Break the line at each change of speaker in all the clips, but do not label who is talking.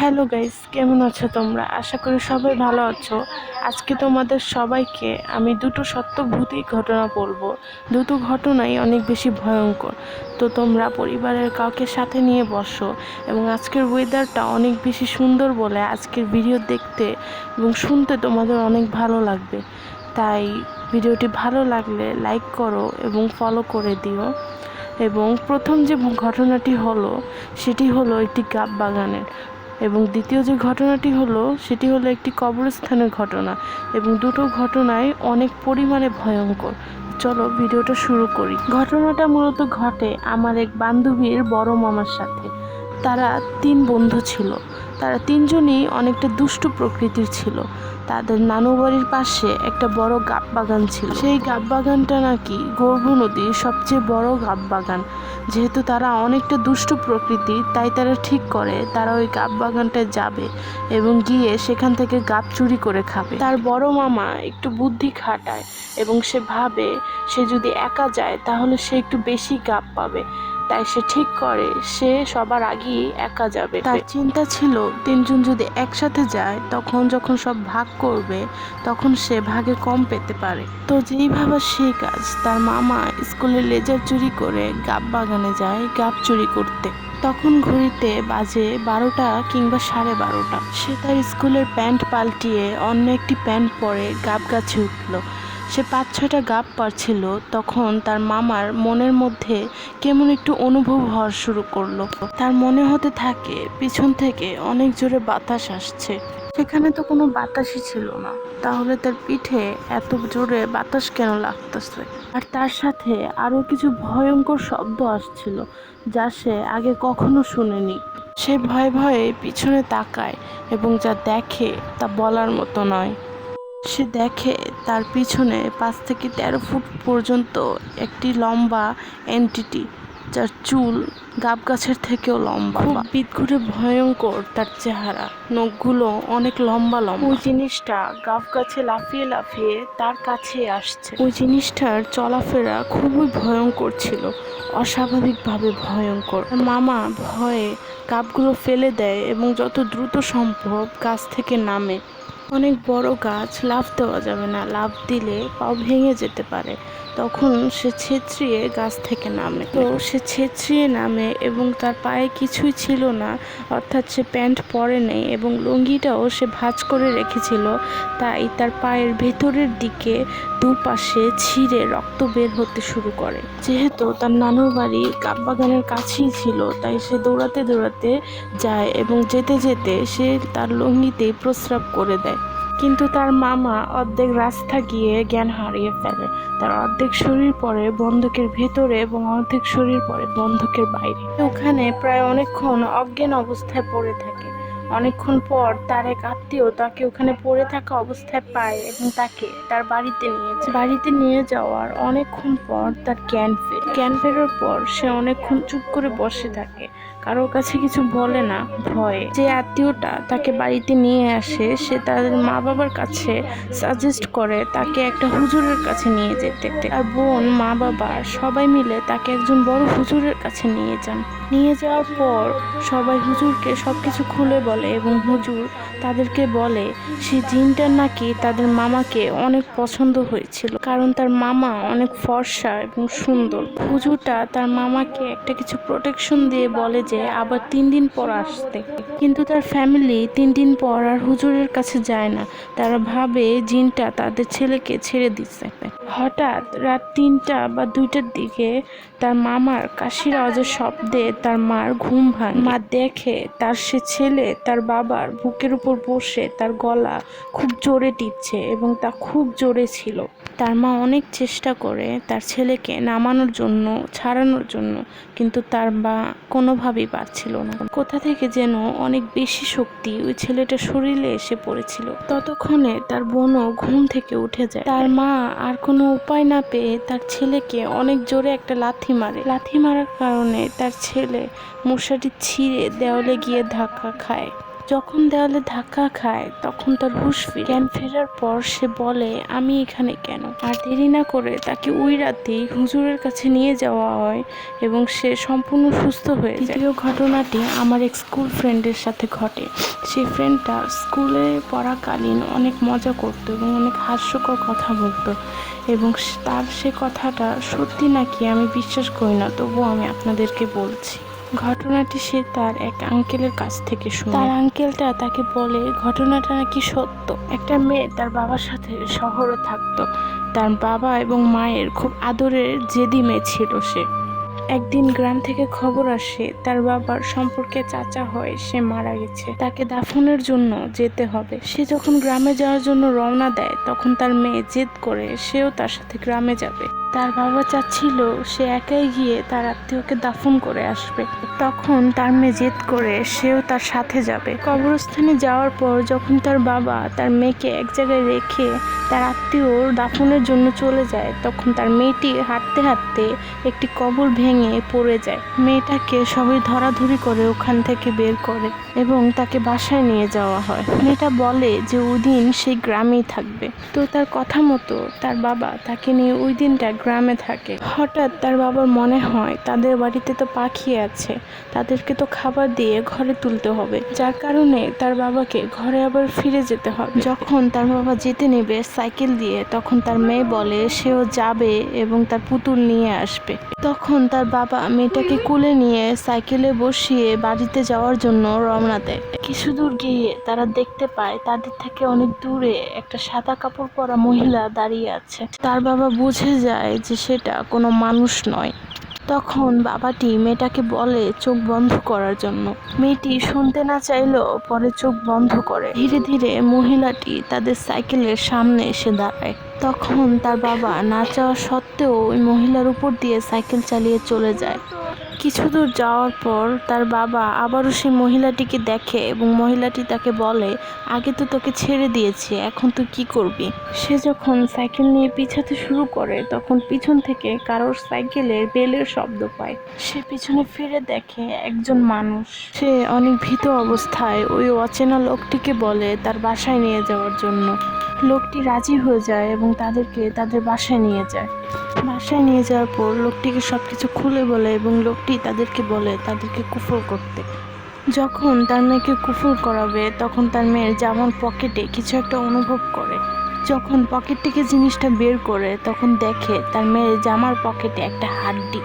Hello guys, কেমন আছো তোমরা? আশা করি সবাই ভালো আছো। আজকে তোমাদের সবাইকে আমি দুটো সত্যভূতি ঘটনা বলব। দুটো ঘটনাই অনেক বেশি ভয়ঙ্কর। তো তোমরা পরিবারের কাউকে সাথে নিয়ে বসো এবং আজকের ওয়েদারটা অনেক বেশি সুন্দর বলে আজকের ভিডিও দেখতে এবং শুনতে তোমাদের অনেক ভালো লাগবে। তাই ভিডিওটি ভালো লাগলে লাইক করো এবং ফলো করে দিও। এবং প্রথম যে ঘটনাটি হলো, সেটি হলো একটি গাব বাগানের। এবং দ্বিতীয় যে ঘটনাটি হলো, সেটি হলো একটি কবরস্থানের ঘটনা এবং দুটো ঘটনায় অনেক পরিমাণে ভয়ঙ্কর। চলো ভিডিওটা শুরু করি। ঘটনাটা মূলত ঘটে আমার এক বান্ধবীর বড় মামার সাথে। তারা তিন বন্ধু ছিল। তারা তিনজনই অনেকটা দুষ্টু প্রকৃতির ছিল। তাদের নানু বাড়ির পাশে একটা বড় গাব বাগান ছিল। সেই গাব বাগানটা নাকি গর্ভ নদীর সবচেয়ে বড় গাব বাগান যেহেতু তারা অনেকটা দুষ্টু প্রকৃতি, তাই তারা ঠিক করে তারা ওই গাব বাগানটায় যাবে এবং গিয়ে সেখান থেকে গাব চুরি করে খাবে। তার বড় মামা একটু বুদ্ধি খাটায় এবং সে ভাবে, সে যদি একা যায় তাহলে সে একটু বেশি গাব পাবে। তাই সে ঠিক করে, সে সবার আগেই একা যাবে। তার চিন্তা ছিল, তিনজন যদি একসাথে যায়, তখন যখন সব ভাগ করবে, তখন সে ভাগে কম পেতে পারে। তো যেই ভাবা সেই কাজ, তার মামা স্কুলে লেজার চুরি করে গাব বাগানে যায় গাব চুরি করতে। তখন ঘড়িতে বাজে বারোটা কিংবা সাড়ে বারোটা। সে তার স্কুলের প্যান্ট পাল্টিয়ে অন্য একটি প্যান্ট পরে গাব গাছে উঠল। সে পাঁচ ছয়টা গাব পারছিল, তখন তার মামার মনের মধ্যে কেমন একটু অনুভব হওয়া শুরু করল। তার মনে হতে থাকে, পিছন থেকে অনেক জোরে বাতাস আসছে। সেখানে তো কোনো বাতাসই ছিল না। তাহলে তার পিঠে এত জোরে বাতাস কেন লাগতেছে? আর তার সাথে আরও কিছু ভয়ঙ্কর শব্দ আসছিল, যা সে আগে কখনো শুনেনি। সে ভয়ে ভয়ে পিছনে তাকায় এবং যা দেখে তা বলার মতো নয়। সে দেখে তার পিছনে পাঁচ থেকে তেরো ফুট পর্যন্ত একটি লম্বা এন্টিটি যার চুল গাব গাছের থেকেও লম্বা। খুব বিদঘুটে ভয়ঙ্কর তার চেহারা। নখগুলো অনেক লম্বা লম্বা। ওই জিনিসটা গাব গাছে লাফিয়ে লাফিয়ে তার কাছে আসছে। ওই জিনিসটার চলাফেরা খুবই ভয়ঙ্কর ছিল। অস্বাভাবিকভাবে ভয়ঙ্কর। মামা ভয়ে গাবগুলো ফেলে দেয় এবং যত দ্রুত সম্ভব গাছ থেকে নামে। অনেক বড় গাছ লাভ দেওয়া যাবে না। লাভ দিলে পাও ভেঙে যেতে পারে। তখন সে ছেঁচড়িয়ে গাছ থেকে নামে। তো সে ছেঁচড়িয়ে নামে এবং তার পায়ে কিছুই ছিল না, অর্থাৎ সে প্যান্ট পরে নেই এবং লুঙ্গিটাও সে ভাঁজ করে রেখেছিল। তাই তার পায়ের ভেতরের দিকে দুপাশে ছিঁড়ে রক্ত বের হতে শুরু করে। যেহেতু তার নানুর বাড়ি কাপবাগানের কাছেই ছিল, তাই সে দৌড়াতে দৌড়াতে যায় এবং যেতে যেতে সে তার লুঙ্গিতেই প্রস্রাব করে দেয়। কিন্তু তার মামা অর্ধেক রাস্তা গিয়ে জ্ঞান হারিয়ে ফেলে। তার অর্ধেক শরীর পরে বন্ধকের ভেতরে এবং অর্ধেক শরীর পরে বন্ধকের বাইরে। ওখানে প্রায় অনেকক্ষণ অজ্ঞান অবস্থায় পড়ে থাকে। অনেকক্ষণ পর তার এক আত্মীয় তাকে ওখানে পড়ে থাকা অবস্থায় পায় এবং তাকে তার বাড়িতে নিয়ে বাড়িতে নিয়ে যাওয়ার অনেকক্ষণ পর তার জ্ঞান ফের। জ্ঞান ফেরার পর সে অনেকক্ষণ চুপ করে বসে থাকে। কারোর কাছে কিছু বলে না, ভয়ে। যে আত্মীয়টা তাকে বাড়িতে নিয়ে আসে, সে তাদের মা বাবার কাছে সাজেস্ট করে তাকে একটা হুজুরের কাছে নিয়ে যেতে। আর বোন মা বাবা সবাই মিলে তাকে একজন বড় হুজুরের কাছে নিয়ে যান। নিয়ে যাওয়ার পর সবাই হুজুরকে সব কিছু খুলে বলে এবং হুজুর তাদেরকে বলে, সে জিনটার নাকি তাদের মামাকে অনেক পছন্দ হয়েছিল কারণ তার মামা অনেক ফর্সা এবং সুন্দর। হুজুরটা তার মামাকে একটা কিছু প্রোটেকশন দিয়ে বলে যে, আবার তিন দিন পর আসতে। কিন্তু তার ফ্যামিলি তিন দিন পর আর হুজুরের কাছে যায় না। তারা ভাবে জিনটা তাদের ছেলেকে ছেড়ে দিচ্ছে হঠাৎ রাত তিনটা বা দুইটার দিকে তার মামার কাশির আওয়াজের শব্দে তার মার ঘুম ভাঙে। মা দেখে তার সে ছেলে তার বাবার বুকের উপর বসে তার গলা খুব জোরে টিপছে এবং তা খুব জোরে ছিল। তার মা অনেক চেষ্টা করে তার ছেলেকে নামানোর জন্য, ছাড়ানোর জন্য, কিন্তু তার মা কোনোভাবেই পারছিল না। কোথা থেকে যেন অনেক বেশি শক্তি ওই ছেলেটার শরীরে এসে পড়েছিল। ততক্ষণে তার বোনও ঘুম থেকে উঠে যায়। তার মা আর কোনো উপায় না পেয়ে তার ছেলেকে অনেক জোরে একটা লাথি মারে। লাথি মারার কারণে তার ছেলে মশারি ছিঁড়ে দেওয়ালে গিয়ে ধাক্কা খায়। যখন দেওয়ালে ধাক্কা খায়, তখন তার হুশ ফিরে। জ্ঞান ফেরার পর সে বলে, আমি এখানে কেন? আর দেরি না করে তাকে ওই রাতেই হুজুরের কাছে নিয়ে যাওয়া হয় এবং সে সম্পূর্ণ সুস্থ হয়ে যায়। দ্বিতীয় ঘটনাটি আমার এক স্কুল ফ্রেন্ডের সাথে ঘটে। সেই ফ্রেন্ডটা স্কুলে পড়াকালীন অনেক মজা করতো এবং অনেক হাস্যকর কথা বলতো এবং তার সে কথাটা সত্যি নাকি আমি বিশ্বাস করি না, তবুও আমি আপনাদেরকে বলছি। ঘটনাটি সে তার এক আঙ্কেলের কাছ থেকে শুনে। তার আঙ্কেলটা তাকে বলে ঘটনাটা নাকি সত্য? একটা মেয়ে তার বাবার সাথে শহরে থাকতো। তার বাবা এবং মায়ের খুব আদরের জেদি মেয়ে ছিল সে। একদিন গ্রাম থেকে খবর আসে তার বাবার সম্পর্কে চাচা হয় সে মারা গেছে। তাকে দাফনের জন্য যেতে হবে। সে যখন গ্রামে যাওয়ার জন্য রওনা দেয় তখন তার মেয়ে জেদ করে সেও তার সাথে গ্রামে যাবে। তার বাবা চাচ্ছিল সে একাই গিয়ে তার আত্মীয়কে দাফন করে আসবে। তখন তার মেয়ে জেদ করে সেও তার সাথে যাবে। কবরস্থানে যাওয়ার পর যখন তার বাবা তার মেয়েকে এক জায়গায় রেখে তার আত্মীয় দাফনের জন্য চলে যায়, তখন তার মেয়েটি হাঁটতে হাঁটতে একটি কবর ভেঙে পড়ে যায়। মেয়েটাকে সবাই ধরাধরি করে ওখান থেকে বের করে এবং তাকে বাসায় নিয়ে যাওয়া হয়। মেয়েটা বলে যে ওই দিন সেই গ্রামেই থাকবে। তো তার কথা মতো তার বাবা তাকে নিয়ে ওই দিনটা গ্রামে থাকে। হঠাৎ তার বাবার মনে হয়, তাদের বাড়িতে তো পাখি আছে, তাদেরকে তো খাবার দিয়ে ঘরে তুলতে হবে। যার কারণে তার বাবাকে ঘরে আবার ফিরে যেতে হবে। যখন তার বাবা যেতে নেবে সাইকেল দিয়ে, তখন তার মেয়ে বলে, সেও যাবে এবং তার পুতুল নিয়ে আসবে। তখন তার বাবা মেয়েটাকে কোলে নিয়ে সাইকেলে বসিয়ে বাড়িতে যাওয়ার জন্য রওনা দেয়। কিছু দূর গিয়ে তারা দেখতে পায়, তাদের থেকে অনেক দূরে একটা সাদা কাপড় পরা মহিলা দাঁড়িয়ে আছে। তার বাবা বুঝে যায় যে সেটা কোনো মানুষ নয়। তখন বাবাটি মেয়েটাকে বলে চোখ বন্ধ করার জন্য। মেয়েটি শুনতে না চাইলেও পরে চোখ বন্ধ করে। ধীরে ধীরে মহিলাটি তাদের সাইকেলের সামনে এসে দাঁড়ায়। তখন তার বাবা না চাওয়া সত্ত্বেও ওই মহিলার উপর দিয়ে সাইকেল চালিয়ে চলে যায়। কিছু দূর যাওয়ার পর তার বাবা আবারও সেই মহিলাটিকে দেখে এবং মহিলাটি তাকে বলে, আগে তো তোকে ছেড়ে দিয়েছি, এখন তুই কি করবি? সে যখন সাইকেল নিয়ে পিছাতে শুরু করে, তখন পিছন থেকে কারোর সাইকেলের বেলের শব্দ পায়। সে পিছনে ফিরে দেখে একজন মানুষ। সে অনেক ভীত অবস্থায় ওই অচেনা লোকটিকে বলে, তার বাসায় নিয়ে যাওয়ার জন্য। লোকটি রাজি হয়ে যায় এবং তাদেরকে তাদের বাসায় নিয়ে যায়। বাসায় নিয়ে যাওয়ার পর লোকটিকে সব কিছু খুলে বলে এবং লোকটি তাদেরকে বলে তাদেরকে কুফর করতে। যখন তার মেয়েকে কুফর করাবে, তখন তার মেয়ের জামার পকেটে কিছু একটা অনুভব করে। যখন পকেট থেকে জিনিসটা বের করে, তখন দেখে তার মেয়ের জামার পকেটে একটা হাড্ডি।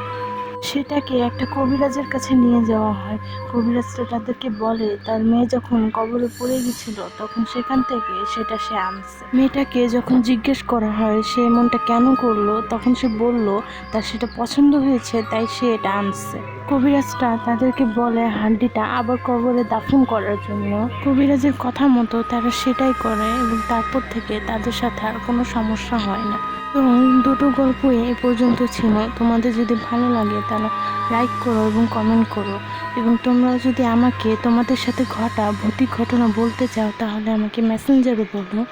সেটাকে একটা কবিরাজের কাছে নিয়ে যাওয়া হয়। কবিরাজটা তাদেরকে বলে, তার মেয়ে যখন কবরে পড়ে গেছিল, তখন সেখান থেকে সেটা সে আনছে। মেয়েটাকে যখন জিজ্ঞেস করা হয়, সে এমনটা কেন করল? তখন সে বলল, তার সেটা পছন্দ হয়েছে, তাই সে এটা আনছে। কবিরাজটা তাদেরকে বলে হাড্ডিটা আবার কবরে দাফন করার জন্য। কবিরাজের কথা মতো তারা সেটাই করে এবং তারপর থেকে তাদের সাথে আর কোনো সমস্যা হয় না। তো দুটো গল্প এ পর্যন্ত ছিল। তোমাদের যদি ভালো লাগে তাহলে লাইক করো এবং কমেন্ট করো। এবং তোমরা যদি আমাকে তোমাদের সাথে ঘটা ভৌতিক ঘটনা বলতে চাও তাহলে আমাকে মেসেঞ্জারে বলো।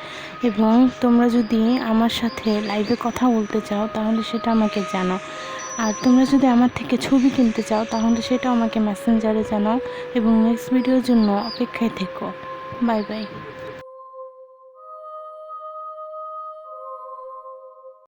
এবং তোমরা যদি আমার সাথে লাইভে কথা বলতে চাও তাহলে সেটা আমাকে জানাও। আর তোমরা যদি আমার থেকে ছবি কিনতে চাও, তাহলে সেটা আমাকে মেসেঞ্জারে জানাও এবং নেক্সট ভিডিওর জন্য অপেক্ষায় থেকো। Bye bye